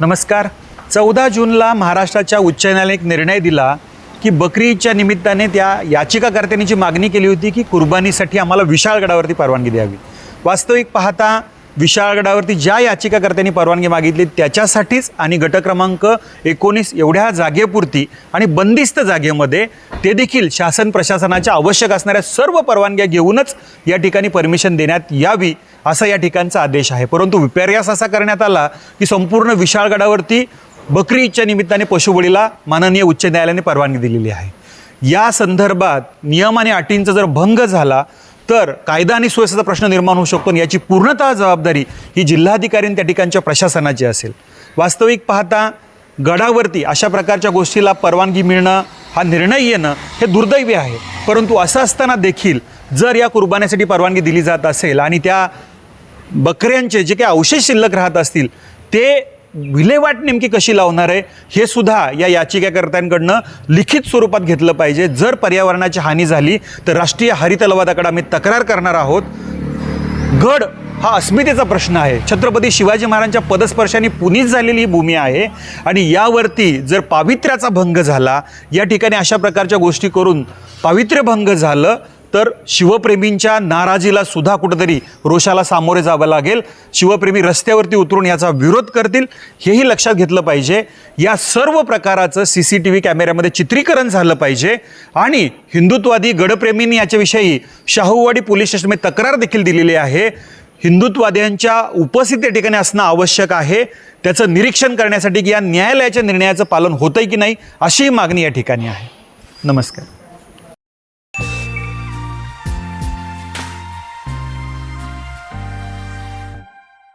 नमस्कार. चौदा जूनला महाराष्ट्राच्या उच्च न्यायालयाने एक निर्णय दिला की बकरी ईदच्या निमित्ताने त्या याचिकाकर्त्यांनी जी मागणी केली होती की कुर्बानीसाठी आम्हाला विशाळगडावरती परवानगी द्यावी. वास्तविक पाहता विशाळगडावरती ज्या याचिकाकर्त्यांनी परवानगी मागितली त्याच्यासाठीच आणि गट क्रमांक एकोणीस एवढ्या जागेपुरती आणि बंदिस्त जागेमध्ये ते देखील शासन प्रशासनाच्या आवश्यक असणाऱ्या सर्व परवानग्या घेऊनच या ठिकाणी परमिशन देण्यात यावी असा या ठिकाणचा आदेश आहे. परंतु विपर्यास असा करण्यात आला की संपूर्ण विशाळगडावरती बकरी ईदच्या निमित्ताने पशुबळीला माननीय उच्च न्यायालयाने परवानगी दिलेली आहे. या संदर्भात नियम आणि अटींचा जर भंग झाला तर कायदा आणि सुव्यवस्थेचा प्रश्न निर्माण होऊ शकतो आणि याची पूर्णतः जबाबदारी ही जिल्हाधिकारी आणि त्या ठिकाणच्या प्रशासनाची असेल. वास्तविक पाहता गडावरती अशा प्रकारच्या गोष्टीला परवानगी मिळणं हा निर्णय येणं हे दुर्दैवी आहे. परंतु असं असताना देखील जर या कुर्बानीसाठी परवानगी दिली जात असेल आणि त्या बकऱ्यांचे जे काही अवशेष शिल्लक राहत असतील ते विल्हेवाट नेमकी कशी लावणार आहे हे सुद्धा या याचिकाकर्त्यांकडनं लिखित स्वरूपात घेतलं पाहिजे. जर पर्यावरणाची हानी झाली तर राष्ट्रीय हरित लवादाकडे आम्ही तक्रार करणार आहोत. गड हा अस्मितेचा प्रश्न आहे. छत्रपती शिवाजी महाराजांच्या पदस्पर्शाने पुनीत झालेली ही भूमी आहे आणि यावरती जर पावित्र्याचा भंग झाला या ठिकाणी अशा प्रकारच्या गोष्टी करून पावित्र्य भंग झालं तर शिवप्रेमींच्या नाराजीला सुद्धा कुठंतरी रोषाला सामोरे जावं लागेल. शिवप्रेमी रस्त्यावरती उतरून याचा विरोध करतील हेही लक्षात घेतलं पाहिजे. या सर्व प्रकाराचं सी सी टी व्ही कॅमेऱ्यामध्ये चित्रीकरण झालं पाहिजे. आणि हिंदुत्वादी गडप्रेमींनी याच्याविषयी शाहूवाडी पोलीस स्टेशनमध्ये तक्रार देखील दिलेली आहे. हिंदुत्वाद्यांच्या उपस्थित त्या ठिकाणी असणं आवश्यक आहे. त्याचं निरीक्षण करण्यासाठी की या न्यायालयाच्या निर्णयाचं पालन होतंय की नाही अशी मागणी या ठिकाणी आहे. नमस्कार.